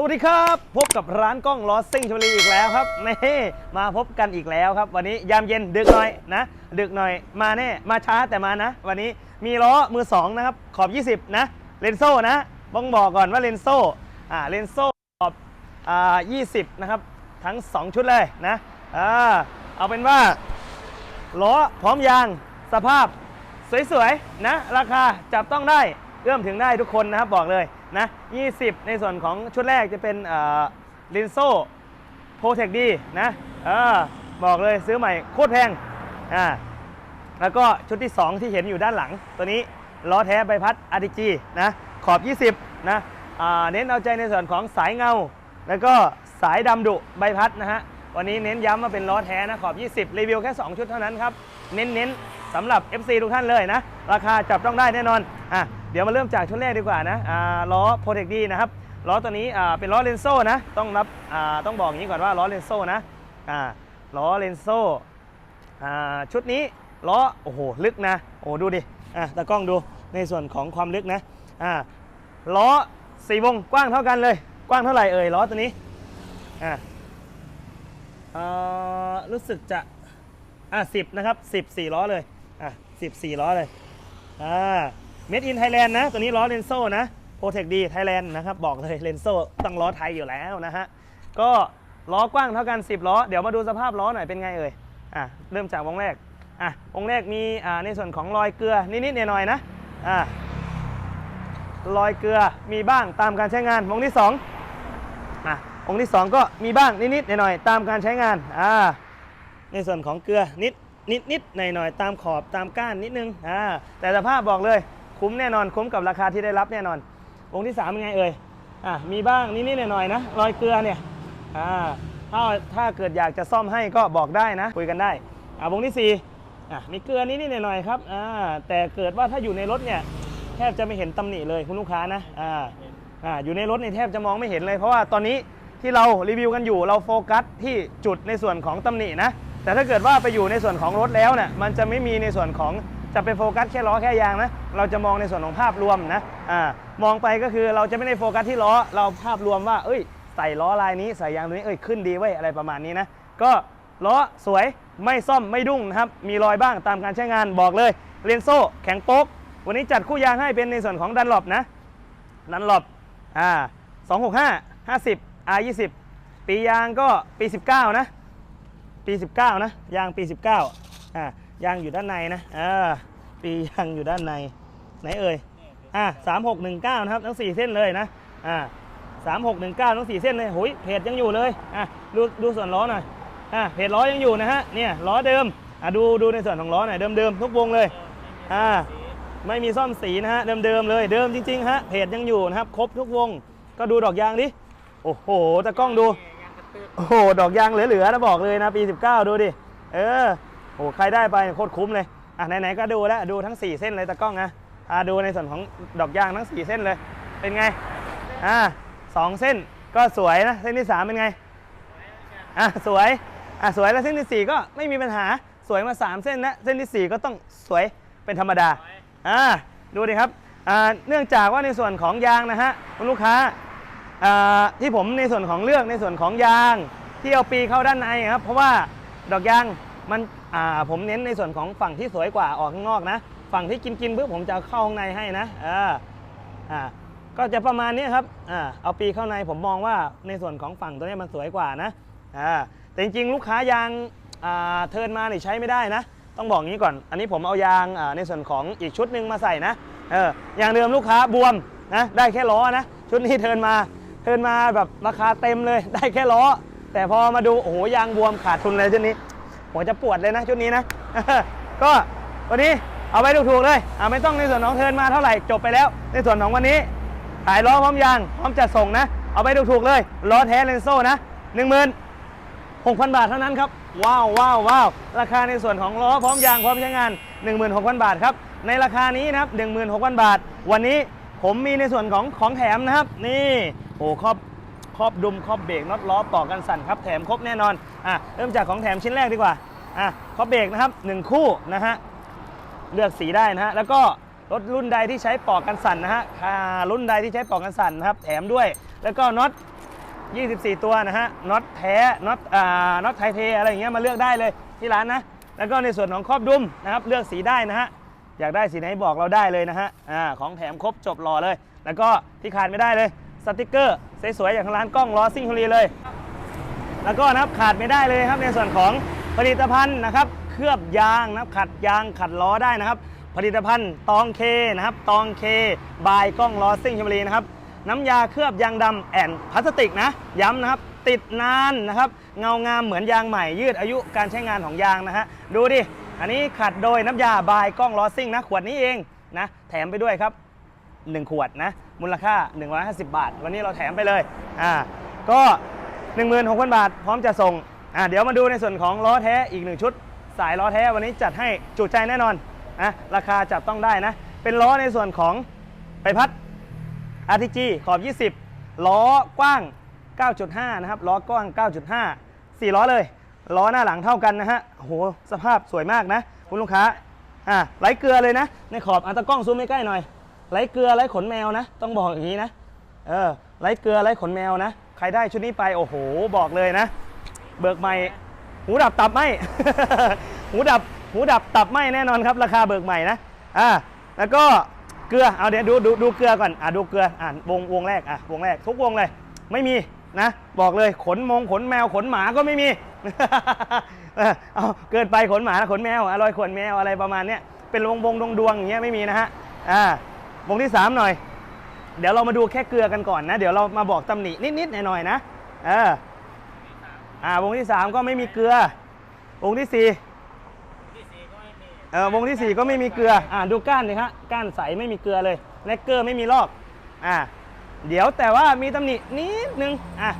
สวัสดีครับ พบกับร้านกล้องล้อซิ่งชลบุรีอีกแล้วครับนี่มาพบกันอีกแล้วครับ วันนี้ยามเย็นดึกหน่อยนะดึกหน่อยมาแน่มาช้าแต่มานะ วันนี้มีล้อมือสองนะครับขอบ 20 นะเลนโซ่นะบ้องบอกก่อนว่าเลนโซ่อ่าเลนโซ่ขอบอ่า20 นะครับ ทั้ง 2 ชุดเลยนะอ่าเอาเป็นว่าล้อพร้อมยางสภาพสวยๆนะราคาจับต้องได้เอื้อมถึงได้ทุกคนนะครับบอกเลย นะ20 ในส่วนของชุดแรกจะเป็นลินโซ่โปรเทคดีนะเออบอกเลยซื้อใหม่โคตรแพงอ่าแล้วก็ชุดที่ 2 ที่เห็นอยู่ด้านหลัง ตัวนี้ล้อแท้ใบพัด RTG นะขอบ 20 นะอ่าเน้นเอาใจในส่วนของสายเงา แล้วก็สายดำดุใบพัดนะฮะ วันนี้เน้นย้ำว่าเป็นล้อแท้นะขอบ 20 รีวิวแค่ 2 ชุดเท่านั้นครับ เน้นๆ สำหรับ FC ทุกท่านเลยนะ ราคาจับต้องได้แน่นอนอะเดี๋ยวมาเริ่มจากชุดแรกดีกว่านะอ่าล้อโปรเทคดีนะครับล้อตัวนี้อ่าเป็นล้อเลนโซ่นะ ต้องรับอ่าต้องบอกอย่างนี้ก่อนว่าล้อเลนโซ่นะอ่าล้อเลนโซ่อ่าชุดนี้ล้อโอ้โหลึกนะโอ้ดูดิอะตากล้องดูในส่วนของความลึกนะอ่าล้อสี่วงกว้างเท่ากันเลย กว้างเท่าไหร่เอ่ยล้อตัวนี้อ่าเอ่อรู้สึกจะอะสิบนะครับสิบสี่ล้อเลย สิบสี่ล้อเลยอ่าเมดอินไทยแลนด์นะ ตัวนี้ล้อเลนโซ่นะโปรเทคดีไทยแลนด์นะครับ บอกเลยเลนโซ่ต้องล้อไทยอยู่แล้วนะฮะ ก็ล้อกว้างเท่ากัน 10 ล้อ เดี๋ยวมาดูสภาพล้อหน่อยเป็นไงเอ่ยอะเริ่มจากวงแรกอะวงแรกมีอ่าในส่วนของรอยเกลือนิดๆหน่อยๆนะอ่ารอยเกลือมีบ้างตามการใช้งานวงที่2อะวงที่ 2 ก็มีบ้างนิดๆหน่อยๆตามการใช้งานอ่าในส่วนของเกลือนิด นิดนิดหน่อยหน่อยๆตามขอบตามก้านนิดนึงอ่าแต่สภาพบอกเลยคุ้มแน่นอนคุ้มกับราคาที่ได้รับแน่นอนวงที่3เป็นไงเอ่ยอะมีบ้างนิดนิดหน่อยหน่อยๆนะรอยเกลือเนี่ยอ่าถ้าถ้าเกิดอยากจะซ่อมให้ก็บอกได้นะคุยกันได้อ่าวงที่4อะมีเกลือนิดนิดหน่อยหน่อยๆครับอ่าแต่เกิดว่าถ้าอยู่ในรถเนี่ยแทบจะไม่เห็นตำหนิเลยคุณลูกค้านะอ่าอ่าอยู่ในรถเนี่ยแทบจะมองไม่เห็นเลย เพราะว่าตอนนี้ที่เรารีวิวกันอยู่เราโฟกัสที่จุดในส่วนของตำหนินะ แต่ถ้าเกิดว่าไปอยู่ในส่วนของรถแล้วเนี่ยมันจะไม่มีในส่วนของจะไปโฟกัสแค่ล้อแค่ยางนะเราจะมองในส่วนของภาพรวมนะอ่ามองไปก็คือเราจะไม่ได้โฟกัสที่ล้อเราภาพรวมว่า เอ้ย ใส่ล้อลายนี้ใส่ยางตัวนี้เอ้ยขึ้นดีเว้ยอะไรประมาณนี้นะก็ล้อสวยไม่ซ่อมไม่ดุ้งนะครับมีรอยบ้างตามการใช้งานบอกเลยเรนโซ่แข็งโป๊กวันนี้จัดคู่ยางให้เป็นในส่วนของดันหลบนะดันหลบอ่า265 50 R 20 ปียางก็ปี 19 นะ ปี 19 นะ ยางปี 19อ่ายางอยู่ด้านในนะเออปียางอยู่ด้านใน ไหนเอ่ยอ่า3619นะครับทั้ง4เส้นเลยนะอ่า3619ทั้ง4เส้นเลยหุยเพจยังอยู่เลยอะดูดูส่วนล้อหน่อยอ่าเพจล้อยังอยู่นะฮะเนี่ยล้อเดิมอะดูดูในส่วนของล้อหน่อยเดิมๆทุกวงเลยอ่าไม่มีซ่อมสีนะฮะเดิมๆเลยเดิมจริงๆฮะเพจยังอยู่นะครับครบทุกวงก็ดูดอกยางดิโอ้โหตะกล้องดู โอ้โหดอกยางเหลือๆนะบอกเลยนะปี 19 ดูดิ เออโอ้ใครได้ไปโคตรคุ้มเลย อะไหนๆก็ดูแล้วดูทั้ง 4 เส้นเลยตะกล้องนะอะดูในส่วนของดอกยางทั้ง 4 เส้นเลย เป็นไง อ่าสองเส้นก็สวยนะ เส้นที่ 3 เป็นไง อะสวย อะสวยแล้วเส้นทีสี่ 4 ก็ไม่มีปัญหาสวยมา 3 เส้นนะเส้นที่ 4 ก็ต้องสวยเป็นธรรมดา อ่าดูดิครับ อ่าเนื่องจากว่าในส่วนของยางนะฮะคุณลูกค้าอ่า ที่ผมในส่วนของเลือกในส่วนของยาง ที่เอาปีเข้าด้านในครับ เพราะว่าดอกยางมันผมเน้นในส่วนของฝั่งที่สวยกว่าออกข้างนอกนะ ฝั่งที่กินกินปุ๊บผมจะเข้าข้างในให้นะก็จะประมาณนี้ครับอเอาปีเข้าในผมมองว่าในส่วนของฝั่งตัวนี้มันสวยกว่านะอ่าแต่จริงๆ ลูกค้ายางเทินมานี่ใช้ไม่ได้นะ ต้องบอกงี้ก่อน อันนี้ผมเอายางในส่วนของอีกชุดหนึ่งมาใส่นะออย่างเดิมลูกค้าบวมนะได้แค่ล้อนะชุดนี้เทินมา ทินมาแบบราคาเต็มเลยได้แค่ล้อ แต่พอมาดูโอ้โหยางบวมขาดทุนเลยชุดนี้หัวจะปวดเลยนะชุดนี้นะก็วันนี้เอาไปถูกๆเลยอ่าไม่ต้องในส่วนของเทินมาเท่าไหร่จบไปแล้ว ในส่วนของวันนี้ขายล้อพร้อมยางพร้อมจัดส่งนะ เอาไปถูกๆเลยล้อแท้เลนโซ่นะหนึ่งหมื่น6,000 บาทเท่านั้นครับว้าวว้าวว้าวราคาในส่วนของล้อพร้อมยางพร้อมใช้งาน 16,000 บาทครับในราคานี้นะครับ16,000 บาท วันนี้ ผมมีในส่วนของของแถมนะครับ นี่โอ้ครอบครอบดุมครอบเบรกน็อตล้อต่อกันสั่นครับแถมครบแน่นอนอะเริ่มจากของแถมชิ้นแรกดีกว่าอะครอบเบรกนะครับหนึ่งคู่นะฮะเลือกสีได้นะฮะแล้วก็รถรุ่นใดที่ใช้ปอกกันสั่นนะฮะอ่ารุ่นใดที่ใช้ปอกกันสั่นนะครับ แถมด้วย แล้วก็น็อต 24 ตัวนะฮะ น็อตแท้ น็อต อ่า น็อตไทเท อะไรอย่างเงี้ยมาเลือกได้เลยที่ร้านนะ แล้วก็ในส่วนของครอบดุมนะครับ เลือกสีได้นะฮะ อยากได้สีไหนบอกเราได้เลยนะฮะอ่าของแถมครบจบรอเลย แล้วก็ที่ขาดไม่ได้เลยสติกเกอร์สวยๆอย่างทางร้านกล้องล้อซิ่งชลีเลย แล้วก็นะครับขาดไม่ได้เลยครับในส่วนของผลิตภัณฑ์นะครับเคลือบยางนะครับขัดยางขัดล้อได้นะครับ ผลิตภัณฑ์ตองเคนะครับตองเคบายกล้องล้อซิ่งชมบุรีนะครับน้ำยาเคลือบยางดำแอนพลาสติกนะย้ำนะครับติดนานนะครับเงางามเหมือนยางใหม่ยืดอายุการใช้งานของยางนะฮะดูดิ อันนี้ขัดโดยน้ำยาบายกล้องล้อซิ่งนะขวดนี้เองนะแถมไปด้วยครับ 1 ขวดนะมูลค่า 150 บาท วันนี้เราแถมไปเลยอ่าก็ 16,000 บาท พร้อมจะส่งอ่าเดี๋ยวมาดูในส่วนของล้อแท้อีกหนึ่งชุด สายล้อแท้วันนี้จัดให้จุใจแน่นอนนะราคาจับต้องได้นะ เป็นล้อในส่วนของใบพัด RTG ขอบ 20 ล้อกว้าง 9.5 นะครับ ล้อกว้าง 9.5 4 ล้อเลย ล้อหน้าหลังเท่ากันนะฮะโหสภาพสวยมากนะ คุณลูกค้าอ่าไหลเกลือเลยนะ ในขอบอัตะกล้องซูมใกล้ๆหน่อยไหลเกลือไหลขนแมวนะ ต้องบอกอย่างนี้นะเออไหลเกลือไหลขนแมวนะใครได้ชุดนี้ไปโอ้โหบอกเลยนะ เบิกใหม่หูดับตับไหมหูดับหูดับตับไหมแน่นอนครับ ราคาเบิกใหม่นะอ่าแล้วก็เกลือเอาเดี๋ยวดูดูดูเกลือก่อนอ่าดูเกลืออ่าวงวงแรกอะวงแรกทุกวงเลย ไม่มี นะบอกเลยขนมงขนแมวขนหมาก็ไม่มีเออเอาเกินไปขนหมาขนแมวอร่อยขนแมวอะไรประมาณเนี้ยเป็นวงวงดวงดวงอย่างเงี้ยไม่มีนะฮะอ่าวงที่สามหน่อย เดี๋ยวเรามาดูแค่เกลือกันก่อนนะ เดี๋ยวเรามาบอกตำหนินิดๆหน่อยๆนะเอออ่าวงที่ 3 ก็ไม่มีเกลือ วงที่4เออวงที่ 4 ก็ไม่มีเกลืออ่าดูก้านเลยครับก้านใสไม่มีเกลือเลยแลกเกอร์ไม่มีลอกอ่า เดี๋ยวแต่ว่ามีตำหนินิดนึงอะ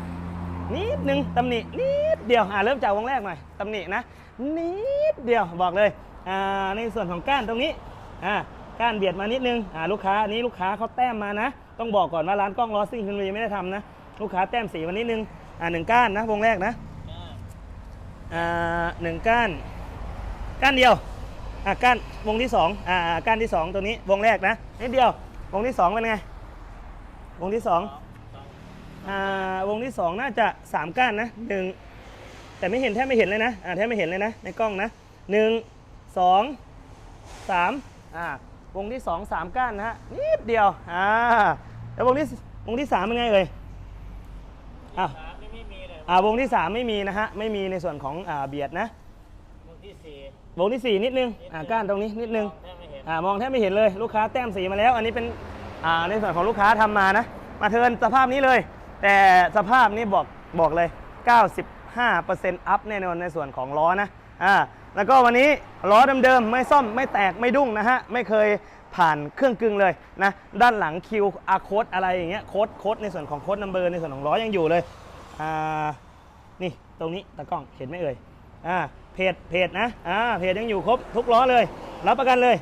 นิดนึงตำหนินิดเดียวอ่าเริ่มจากวงแรกหน่อยตำหนินะนิดเดียวบอกเลยอ่าในส่วนของก้านตรงนี้อ่าก้านเบียดมานิดนึงอ่าลูกค้านี้ลูกค้าเขาแต้มมานะ ต้องบอกก่อนว่าร้านกล้องล้อซิ่งคุณวีไม่ได้ทำนะลูกค้าแต้มสีมานิดนึงอ่าหนึ่งก้านนะวงแรกนะอ่าหนึ่งก้านก้านเดียวอะก้านวงที่สองอ่าอ่าก้านที่สองตัวนี้วงแรกนะนิดเดียววงที่สองเป็นไง วงที่สองอ่าวงที่สองน่าจะสามก้านนะหนึ่งแต่ไม่เห็นแทบไม่เห็นเลยนะอ่าแทบไม่เห็นเลยนะในกล้องนะหนึ่งสองสามอ่าวงที่สองสามก้านนะฮะนิดเดียวอ่าแล้ววงที่วงที่สามเป็นไงเอ่ยอะสามนี่ไม่มีเลยอ่าวงที่สามไม่มีนะฮะไม่มีในส่วนของอ่าเบียดนะวงที่สี่วงที่สี่นิดนึงอ่าก้านตรงนี้นิดนึงแทบไม่เห็นอ่ามองแทบไม่เห็นเลยลูกค้าแต้มสีมาแล้ว อันนี้เป็นอ่า ในส่วนของลูกค้าทำมานะ มาเทินสภาพนี้เลย แต่สภาพนี้บอกบอกเลย 95%อัพแน่นอนในส่วนของล้อนะอ่าแล้วก็วันนี้ล้อเดิมๆไม่ซ่อมไม่แตกไม่ดุ้งนะฮะไม่เคยผ่านเครื่องกึ่งเลยนะด้านหลังคิวอาโค้ดอะไรอย่างเงี้ยโค้ดโค้ดในส่วนของโค้ดนัมเบอร์ในส่วนของล้อยังอยู่เลยอ่านี่ตรงนี้ตากล้องเห็นไหมเอ่ยอ่าเพจเพจนะอ่าเพจยังอยู่ครบทุกล้อเลย รับประกันเลย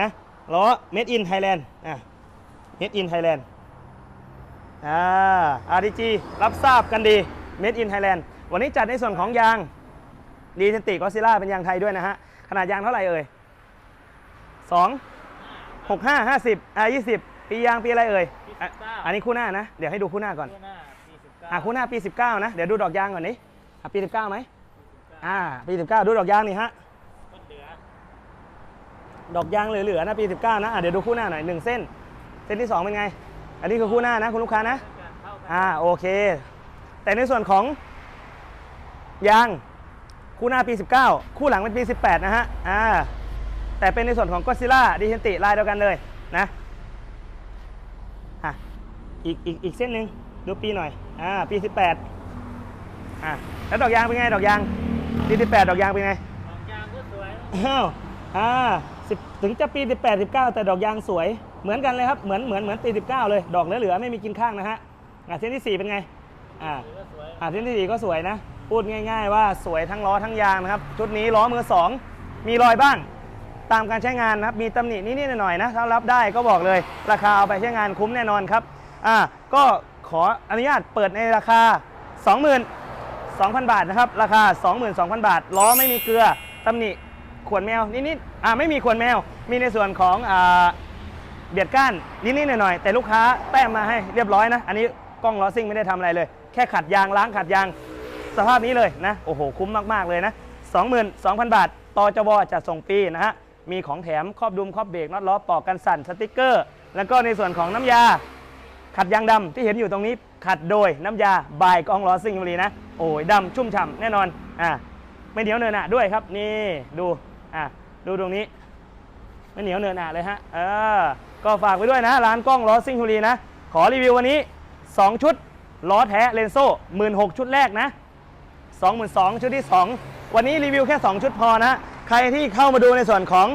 นะล้อ made in Thailand อะ made in Thailand อ่า RDG รับทราบกันดี made in Thailand วันนี้จัดในส่วนของยางดีเซนติกอซิล่าเป็นยางไทยด้วยนะฮะ ขนาดยางเท่าไหร่เอ่ย 2 6 5 50อ่า20 ปียางปีอะไรเอ่ยอะอันนี้คู่หน้านะ เดี๋ยวให้ดูคู่หน้าก่อนตัวหน้าสี่สิบเก้าอะคู่หน้าปี 19 นะ เดี๋ยวดูดอกยางก่อนนี้อะปี 19ไหมอ่าปี 19 ดูดอกยางนี่ฮะต้นเหลือดอกยางเหลือๆนะปี 19 นะอะเดี๋ยวดูคู่หน้าหน่อยหนึ่งเส้น เส้นที่ 2 เป็นไง อันนี้คือคู่หน้านะ คุณลูกค้านะการเท่ากันอ่าโอเค แต่ในส่วนของยางคู่หน้าปี 19 คู่หลังเป็นปี 18 นะฮะอ่าแต่เป็นในส่วนของก็ซิล่าดิเซนติลายเดียวกันเลยนะอะอีกอีกอีกเส้นหนึ่งดูปีหน่อยอ่าปี 18อะแล้วดอกยางเป็นไง ดอกยางปี18ดอกยางเป็นไงของยางก็สวยอ้าวอ่า สิบถึงจะปี 18 19 แต่ดอกยางสวยเหมือนกันเลยครับ เหมือนเหมือนเหมือนปี 19 เลย ดอกเหลือๆไม่มีกินข้างนะฮะอ่าเส้นที่ 4 เป็นไงอ่าหรือว่าสวยอ่าเส้นที่ 4 ก็สวยนะ พูดง่าย ๆ ว่าสวยทั้งล้อทั้งยางนะครับชุดนี้ล้อมือ 2 มีรอยบ้าง ตามการใช้งานนะครับ มีตำหนินิดๆหน่อยๆนะถ้ารับได้ก็บอกเลย ราคาเอาไปใช้งานคุ้มแน่นอนครับอ่าก็ขออนุญาตเปิดในราคา 20,000 2,000 บาทนะครับ ราคา 22,000 บาท ล้อไม่มีเกลือตำหนิ ขวดแมวนิดๆอ่าไม่มีขวดแมว มีในส่วนของอ่าเบียดก้านนิดๆหน่อยๆแต่ลูกค้าแต้มมาให้เรียบร้อยนะ อันนี้กล้องล้อซิ่งไม่ได้ทำอะไรเลย แค่ขัดยางล้างขัดยางสภาพนี้เลยนะ โอ้โห คุ้มมากๆเลยนะ 22,000 บาทต่อจวจะส่งฟรีนะฮะ มีของแถมครอบดุมครอบเบรกน็อตล้อปอกกันสั่นสติกเกอร์ แล้วก็ในส่วนของน้ำยา ขัดยางดำที่เห็นอยู่ตรงนี้ขัดโดยน้ำยาบายกองล้อซิ่งบุรีนะ โอ้ยดำชุ่มฉ่ำแน่นอนอ่าไม่เหนียวเนินหนะด้วยครับนี่ดู อ่าดูตรงนี้ ไม่เหนียวเนินหนาเลยฮะเออก็ฝากไว้ด้วยนะ ร้านกล้องล้อซิ่งบุรีนะ ขอรีวิววันนี้ 2 ชุดล้อแท้เลนโซ่16,000ชุดแรกนะ22,000ชุดที่ 2 วันนี้รีวิวแค่ 2 ชุดพอนะ ใครที่เข้ามาดูในส่วนของ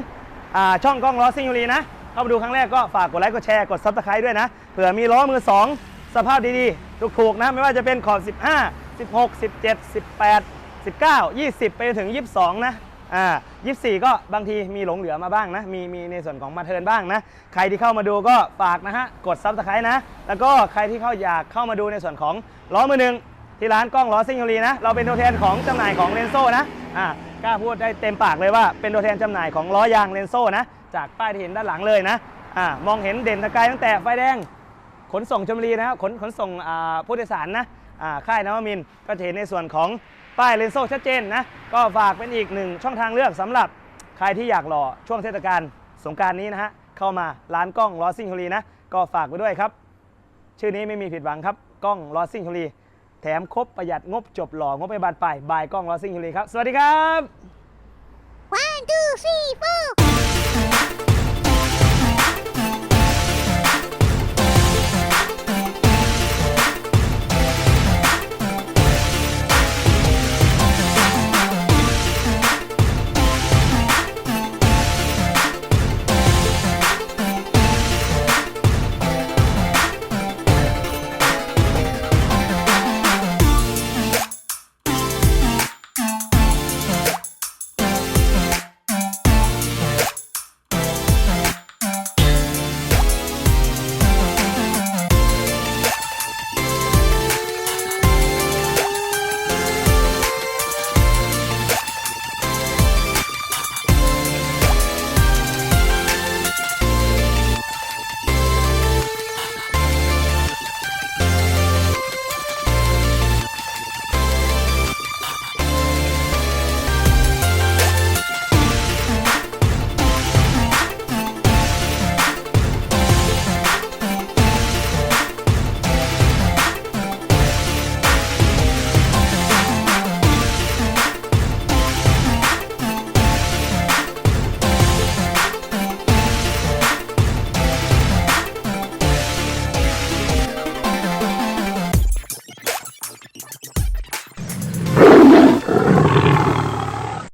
อาช่องกล้องล้อซิ่งบุรีนะ เข้ามาดูครั้งแรกก็ฝากกดไลค์กดแชร์กดซับสไครต์ด้วยนะเผื่อมีล้อมือ 2 สภาพดีๆถูกๆนะไม่ว่าจะเป็นขอบ15 16 17 18 19 20 ไปถึง 22 นะ อ่า24ก็บางทีมีหลงเหลือมาบ้างนะ มีมีในส่วนของมาเทิร์นบ้างนะ ใครที่เข้ามาดูก็ฝากนะฮะ กดซับสไครต์นะ แล้วก็ใครที่เข้าอยากเข้ามาดูในส่วนของล้อมือหนึ่งที่ร้านกล้องล้อซิ่งยูรีนะ เราเป็นตัวแทนของจำหน่ายของเลนโซ่นะ อ่ากล้าพูดได้เต็มปากเลยว่าเป็นตัวแทนจำหน่ายของล้อยางเลนโซ่นะ จากป้ายที่เห็นด้านหลังเลยนะ อ่ามองเห็นเด่นตะกายตั้งแต่ไฟแดง ขนส่งชมรีนะครับขนขนส่งอ่าผู้โดยสารนะ อ่าค่ายนวมินทร์ก็จะเห็นในส่วนของ ป้ายเลนโซ่ชัดเจนนะ ก็ฝากเป็นอีกหนึ่งช่องทางเลือกสำหรับใครที่อยากรอช่วงเทศกาลสงการนี้นะฮะ เข้ามาร้านกล้องลอซิงฮุรีนะ ก็ฝากไว้ด้วยครับ ชื่อนี้ไม่มีผิดหวังครับกล้องลอซิงฮุรีแถมครบประหยัดงบจบหล่องบไปบานปลายบายกล้องลอซิงฮุรีครับ สวัสดีครับ One, two, three, four.